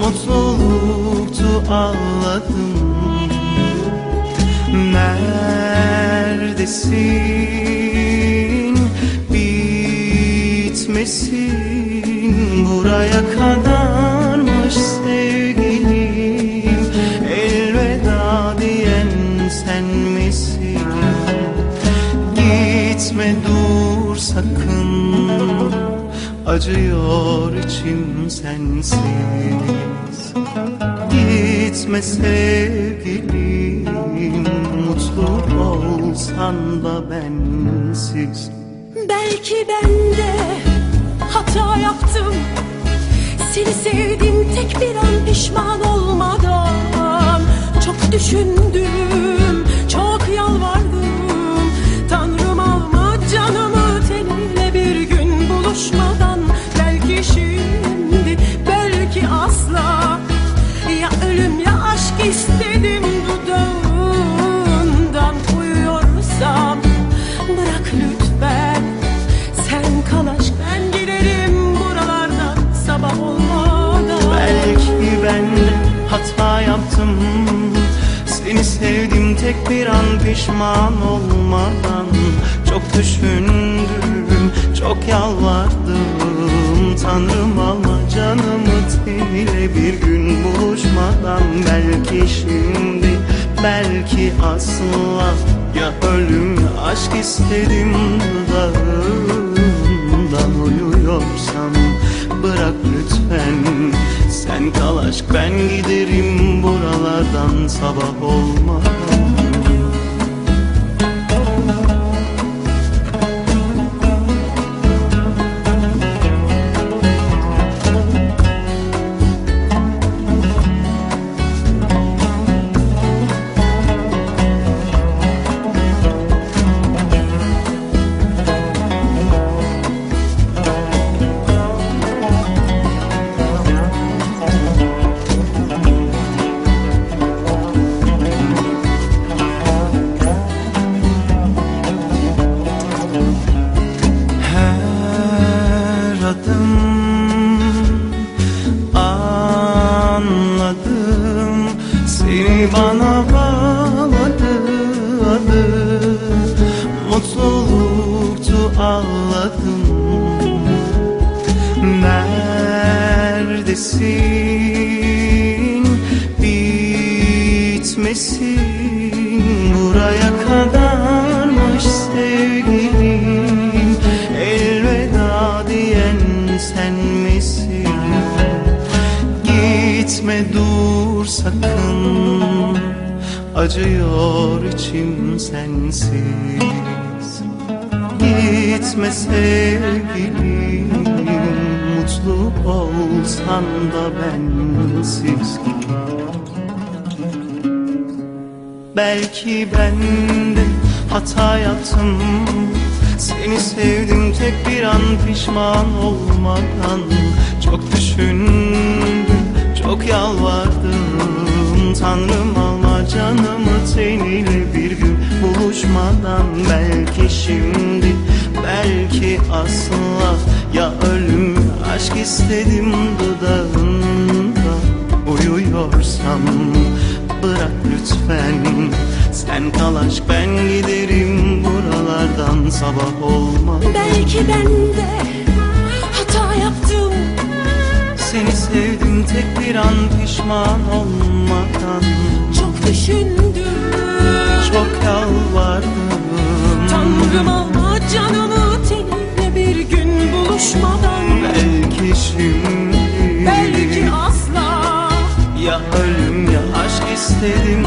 Mutluluktu ağladım. Neredesin? Bitmesin. Buraya kadarmış sevgilim. Elveda diyen sen misin? Gitme dur sakın. Acıyor içim sensiz. Gitme sevgilim Mutlu olsan da bensiz. Belki ben de hata yaptım. Seni sevdim tek bir an pişman olmadan tek bir an pişman olmadan Çok düşündüm, çok yalvardım. Tanrım alma canımı teniyle bir gün buluşmadan Belki şimdi, belki asla. Ya ölüm ya aşk istedim dudağından uyuyorsam Bırak lütfen. Sen kal aşk ben giderim buralardan sabah olmadan bana bağladı adı. Mutluluktu ağladım. Neredesin? Bitmesin. Buraya kadarmış sevgilim. Elveda diyen sen misin? Gitme dur sakın Acıyor içim sensiz. Gitme sevgilim Mutlu olsan da bensiz. Belki ben de hata yaptım. Seni sevdim tek bir an pişman olmadan. Çok düşündüm, çok yalvardım. Tanrım alma canımı teniyle bir gün buluşmadan Belki şimdi, belki asla. Ya ölüm aşk istedim dudağında. Uyuyorsam bırak lütfen. Sen kal aşk ben giderim buralardan. Sabah olmadan Belki ben de hata yaptım. Seni sevdim tek bir an pişman olmadan düşündüm. Çok yalvardım. Tanrım alma canımı tenine bir gün buluşmadan Belki şimdi Belki asla. Ya ölüm ya aşk istedim